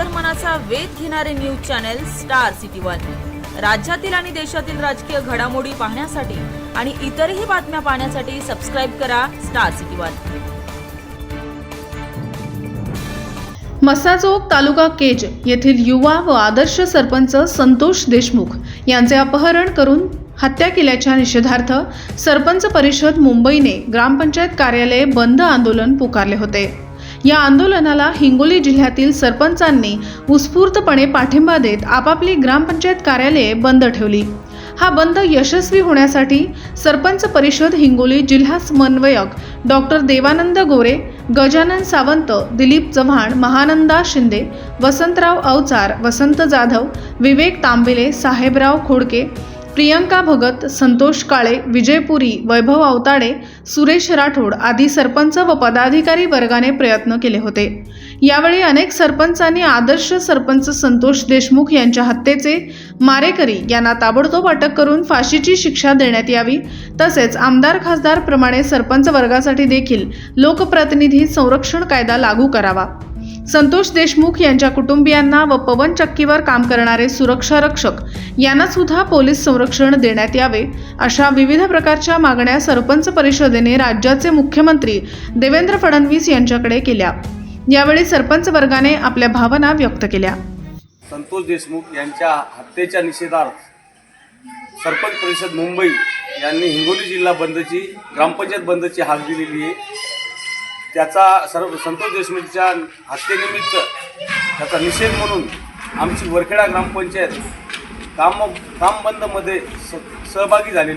अंतर्मनाचा वेध घेणारे news channel star city one. राज्यातील आणि देशातील राजकीय घडामोडी पाहण्यासाठी आणि इतरही बातम्या पाहण्यासाठी सबस्क्राईब करा star city one. Massajog taluka Kej येथील युवा व आदर्श सरपंच संतोष देशमुख यांचे अपहरण करून हत्या केल्याच्या निषेधार्थ सरपंच परिषद मुंबईने ग्रामपंचायत कार्यालय बंद आंदोलन पुकारले होते. या आंदोलनाला हिंगोली जिल्ह्यातील सरपंचांनी उत्स्फूर्तपणे पाठिंबा देत आपापली ग्रामपंचायत कार्यालये बंद ठेवली. हा बंद यशस्वी होण्यासाठी सरपंच परिषद हिंगोली जिल्हा समन्वयक डॉक्टर देवानंद गोरे गजानन सावंत दिलीप चव्हाण महानंदा शिंदे वसंतराव अवचार वसंत जाधव विवेक तांबेले साहेबराव खोडके प्रियंका भगत संतोष काळे विजयपुरी वैभव अवताडे सुरेश राठोड आदी सरपंच व पदाधिकारी वर्गाने प्रयत्न केले होते. यावेळी अनेक सरपंचांनी आदर्श सरपंच संतोष देशमुख यांच्या हत्येचे मारेकरी यांना ताबडतोब अटक करून फाशीची शिक्षा देण्यात यावी तसेच आमदार खासदारप्रमाणे सरपंच वर्गासाठी देखील लोकप्रतिनिधी संरक्षण कायदा लागू करावा. संतोष देशमुख यांच्या कुटुंबियांना व पवन चक्कीवर काम करणारे सुरक्षा रक्षक यांना सुद्धा पोलीस संरक्षण देण्यात यावे अशा विविध प्रकारच्या मागण्या सरपंच परिषदेने राज्याचे मुख्यमंत्री देवेंद्र फडणवीस यांच्याकडे केल्या. यावेळी सरपंच वर्गाने आपल्या भावना व्यक्त केल्या. संतोष देशमुख यांच्या हत्येच्या निषेधार्थ सरपंच परिषद मुंबई यांनी हिंगोली जिल्हा बंदची ग्रामपंचायत बंदची हाक दिलेली आहे. त्याचा सर्व संतोष देशमुखच्या हत्येनिमित्त त्याचा निषेध म्हणून आमची वरखेडा ग्रामपंचायत काम कामबंदमध्ये स सहभागी झालेली